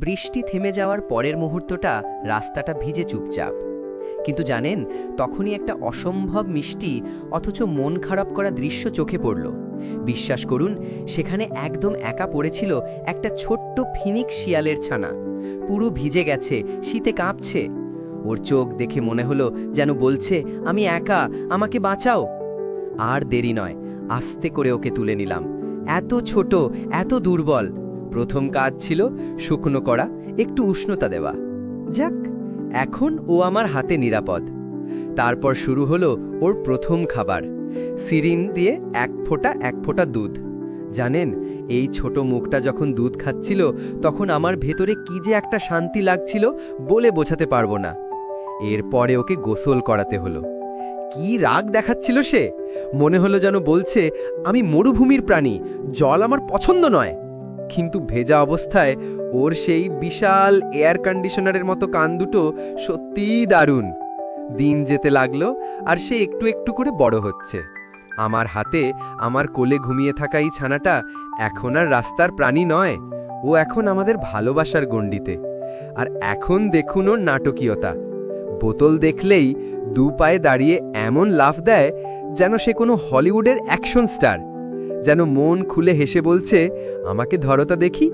বৃষ্টি থেমে যাওয়ার পরের মুহূর্তটা রাস্তাটা ভিজে চুপচাপ। কিন্তু জানেন, তখনই একটা অসম্ভব মিষ্টি, অথচ মন খারাপ করা দৃশ্য চোখে পড়ল। বিশ্বাস করুন, সেখানে একদম একা পড়েছিল একটা ছোট্ট ফিনিক শিয়ালের ছানা। পুরো ভিজে গেছে, শীতে কাঁপছে। ওর চোখ দেখে মনে হলো যেন বলছে, আমি একা, আমাকে বাঁচাও। আর দেরি নয়, আস্তে করে ওকে তুলে নিলাম। এত ছোট, এত দুর্বল। প্রথম কাজ ছিল শুকনো করা একটু উষ্ণতা দেওয়া। যাক, এখন ও আমার হাতে নিরাপদ। তারপর শুরু হলো ওর প্রথম খাবার, সিরিন দিয়ে এক ফোঁটা এক ফোঁটা দুধ। জানেন, এই ছোট মুখটা যখন দুধ খাচ্ছিল, তখন আমার ভেতরে কি যে একটা শান্তি লাগছিল বলে বোঝাতে পারব না। এরপরে ওকে গোসল করাতে হলো। কি রাগ দেখাচ্ছিল সে? মনে হলো যেন বলছে, আমি মরুভূমির প্রাণী, জল আমার পছন্দ নয়। কিন্তু ভেজা অবস্থায় ওর সেই বিশাল এয়ার কন্ডিশনারের মতো কান দুটো সত্যিই দারুণ। দিন যেতে লাগল আর সে একটু একটু করে বড় হচ্ছে। আমার হাতে আমার কোলে ঘুমিয়ে থাকা এই ছানাটা এখন আর রাস্তার প্রাণী নয়, ও এখন আমাদের ভালোবাসার গণ্ডিতে। আর এখন দেখুন ওর নাটকীয়তা। বোতল দেখলেই দু পায়ে দাঁড়িয়ে এমন লাফ দেয় যেন সে কোনো হলিউডের অ্যাকশন স্টার। যেন মন খুলে হেসে বলছে, আমাকে ধরতা দেখি।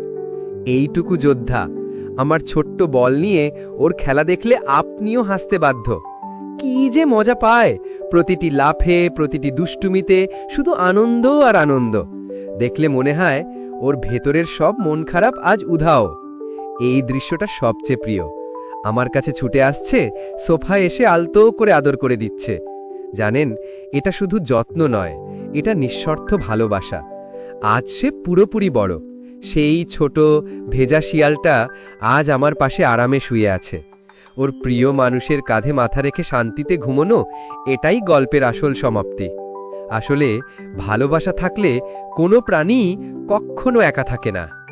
এইটুকু যোদ্ধা, আমার ছোট্ট বল নিয়ে ওর খেলা দেখলে আপনিও হাসতে বাধ্য। কি যে মজা পায়, প্রতিটি লাফে, প্রতিটি দুষ্টুমিতে শুধু আনন্দ আর আনন্দ। দেখলে মনে হয় ওর ভেতরের সব মন খারাপ আজ উধাও। এই দৃশ্যটা সবচেয়ে প্রিয়। আমার কাছে ছুটে আসছে, সোফায় এসে আলতো করে আদর করে দিচ্ছে। জানেন, এটা শুধু যত্ন নয় এটা নিঃস্বার্থ ভালোবাসা। আজ সে পুরোপুরি বড়। সেই ছোট ভেজা শিয়ালটা আজ আমার পাশে আরামে শুয়ে আছে। ওর প্রিয় মানুষের কাঁধে মাথা রেখে শান্তিতে ঘুমোনো এটাই গল্পের আসল সমাপ্তি। আসলে ভালোবাসা থাকলে কোনো প্রাণী কখনো একা থাকে না।